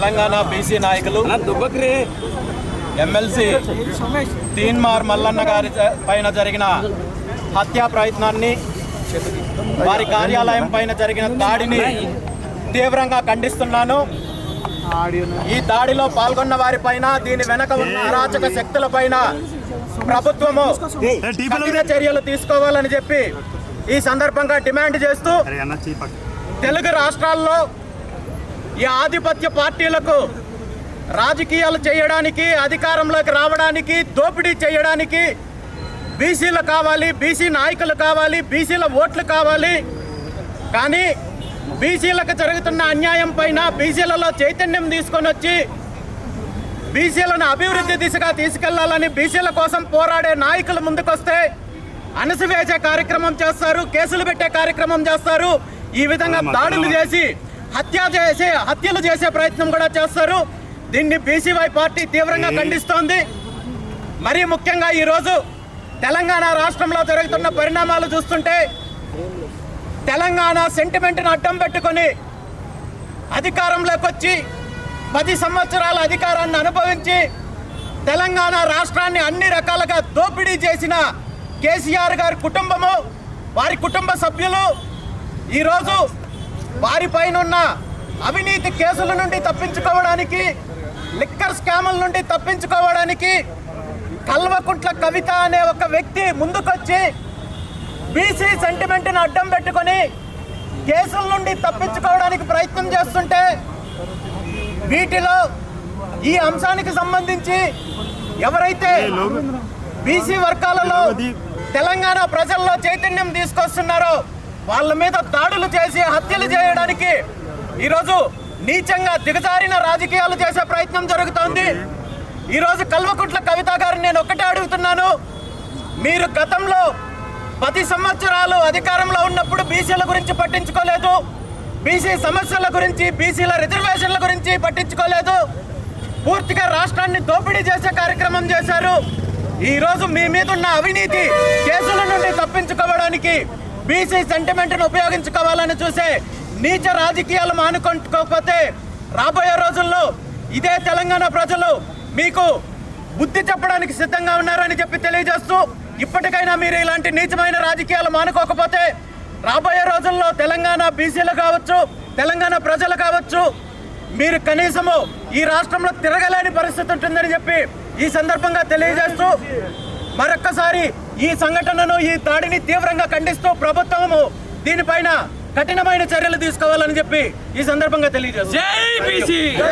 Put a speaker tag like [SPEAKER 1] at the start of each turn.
[SPEAKER 1] Telangana BC నాయకులు MLC Teenmar Mallanna గారి పైన జరిగిన హత్యా ప్రయత్నాన్ని వారి కార్యాలయం పైన జరిగిన దాడిని తీవ్రంగా ఖండిస్తున్నాను. ఈ దాడిలో పాల్గొన్న వారి పైన దీని వెనక ఉన్న అరాచక శక్తుల పైన ప్రభుత్వము కఠిన చర్యలు తీసుకోవాలని చెప్పి ఈ సందర్భంగా డిమాండ్ చేస్తూ తెలుగు రాష్ట్రాల్లో ఈ ఆధిపత్య పార్టీలకు రాజకీయాలు చేయడానికి అధికారంలోకి రావడానికి దోపిడీ చేయడానికి బీసీలు కావాలి బీసీ నాయకులు కావాలి బీసీల ఓట్లు కావాలి. కానీ బీసీలకు జరుగుతున్న అన్యాయం పైన బీసీలలో చైతన్యం తీసుకొని వచ్చి బీసీలను అభివృద్ధి దిశగా తీసుకెళ్ళాలని బీసీల కోసం పోరాడే నాయకులు ముందుకొస్తే అణసివేసే కార్యక్రమం చేస్తారు కేసులు పెట్టే కార్యక్రమం చేస్తారు. ఈ విధంగా దాడులు చేసి హత్య చేసే హత్యలు చేసే ప్రయత్నం కూడా చేస్తారు. దీన్ని బీసీవై పార్టీ తీవ్రంగా ఖండిస్తోంది. మరీ ముఖ్యంగా ఈరోజు తెలంగాణ రాష్ట్రంలో జరుగుతున్న పరిణామాలు చూస్తుంటే తెలంగాణ సెంటిమెంట్ని అడ్డం పెట్టుకొని అధికారంలోకి వచ్చి పది సంవత్సరాల అధికారాన్ని అనుభవించి తెలంగాణ రాష్ట్రాన్ని అన్ని రకాలుగా దోపిడీ చేసిన కేసీఆర్ గారి కుటుంబము వారి కుటుంబ సభ్యులు ఈరోజు వారిపైన ఉన్న అవినీతి కేసుల నుండి తప్పించుకోవడానికి లిక్కర్ స్కాముల నుండి తప్పించుకోవడానికి కల్వకుంట్ల కవిత అనే ఒక వ్యక్తి ముందుకొచ్చి బీసీ సెంటిమెంట్ని అడ్డం పెట్టుకొని కేసుల నుండి తప్పించుకోవడానికి ప్రయత్నం చేస్తుంటే వీటిలో ఈ అంశానికి సంబంధించి ఎవరైతే బీసీ వర్గాలలో తెలంగాణ ప్రజల్లో చైతన్యం తీసుకొస్తున్నారో వాళ్ళ మీద దాడులు చేసి హత్యలు చేయడానికి ఈరోజు నీచంగా దిగజారిన రాజకీయాలు చేసే ప్రయత్నం జరుగుతోంది. ఈరోజు కల్వకుంట్ల కవిత గారిని నేను ఒక్కటే అడుగుతున్నాను. మీరు గతంలో పది సంవత్సరాలు అధికారంలో ఉన్నప్పుడు బీసీల గురించి పట్టించుకోలేదు. బీసీ సమస్యల గురించి బీసీల రిజర్వేషన్ల గురించి పట్టించుకోలేదు. పూర్తిగా రాష్ట్రాన్ని దోపిడీ చేసే కార్యక్రమం చేశారు. ఈరోజు మీ మీద ఉన్న అవినీతి కేసుల నుండి తప్పించుకోవడానికి బీసీ సెంటిమెంట్ను ఉపయోగించుకోవాలని చూసే నీచ రాజకీయాలు మానుకోకపోతే రాబోయే రోజుల్లో ఇదే తెలంగాణ ప్రజలు మీకు బుద్ధి చెప్పడానికి సిద్ధంగా ఉన్నారని చెప్పి తెలియజేస్తూ ఇప్పటికైనా మీరు ఇలాంటి నీచమైన రాజకీయాలు మానుకోకపోతే రాబోయే రోజుల్లో తెలంగాణ బీసీలు కావచ్చు తెలంగాణ ప్రజలు కావచ్చు మీరు కనీసము ఈ రాష్ట్రంలో తిరగలేని పరిస్థితి ఉంటుందని చెప్పి ఈ సందర్భంగా తెలియజేస్తూ మరొక్కసారి ఈ సంఘటనను ఈ దాడిని తీవ్రంగా ఖండిస్తూ ప్రభుత్వము దీనిపైన కఠినమైన చర్యలు తీసుకోవాలని చెప్పి ఈ సందర్భంగా తెలియజేస్తారు